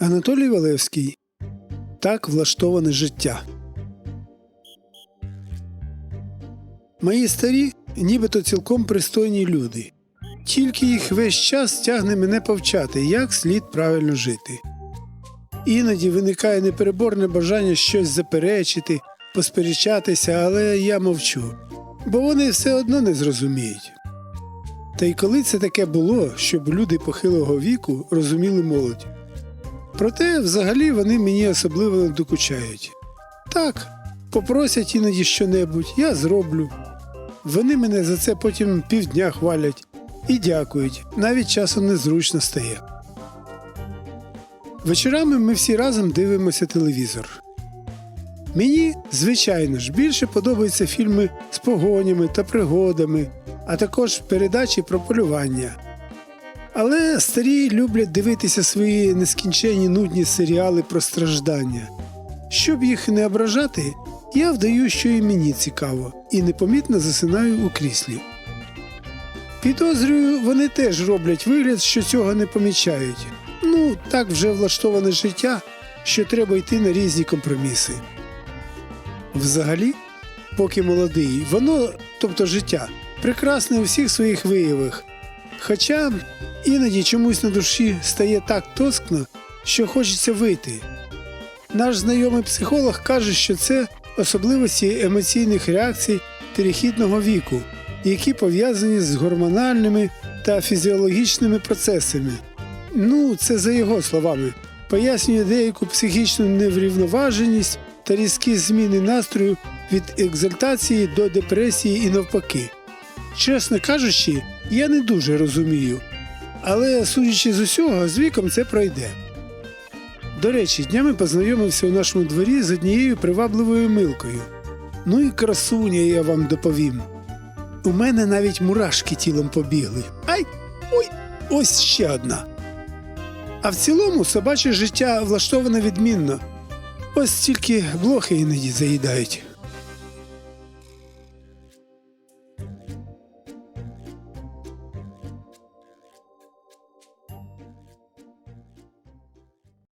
Анатолій Валевський. Так влаштоване життя. Мої старі нібито цілком пристойні люди. Тільки їх весь час тягне мене повчати, як слід правильно жити. Іноді виникає непереборне бажання щось заперечити, посперечатися, але я мовчу, бо вони все одно не зрозуміють. Та й коли це таке було, щоб люди похилого віку розуміли молодь. Проте, взагалі, вони мені особливо не докучають. Так, попросять іноді щонебудь, я зроблю. Вони мене за це потім півдня хвалять і дякують, навіть часом незручно стає. Вечорами ми всі разом дивимося телевізор. Мені, звичайно ж, більше подобаються фільми з погонями та пригодами, а також передачі про полювання. Але старі люблять дивитися свої нескінченні нудні серіали про страждання. Щоб їх не ображати, я вдаю, що і мені цікаво, і непомітно засинаю у кріслі. Підозрюю, вони теж роблять вигляд, що цього не помічають. Ну, так вже влаштоване життя, що треба йти на різні компроміси. Взагалі, поки молодий, воно, тобто життя, прекрасне у всіх своїх виявах. Хоча іноді чомусь на душі стає так тоскно, що хочеться вийти. Наш знайомий психолог каже, що це особливості емоційних реакцій перехідного віку, які пов'язані з гормональними та фізіологічними процесами. Ну, це за його словами, пояснює деяку психічну неврівноваженість та різкі зміни настрою від екзальтації до депресії і навпаки. Чесно кажучи, я не дуже розумію, але судячи з усього, з віком це пройде. До речі, днями познайомився у нашому дворі з однією привабливою милкою. Ну і красуня я вам доповім. У мене навіть мурашки тілом побігли. Ай! Ой! Ось ще одна. А в цілому собаче життя влаштоване відмінно. Ось тільки блохи іноді заїдають.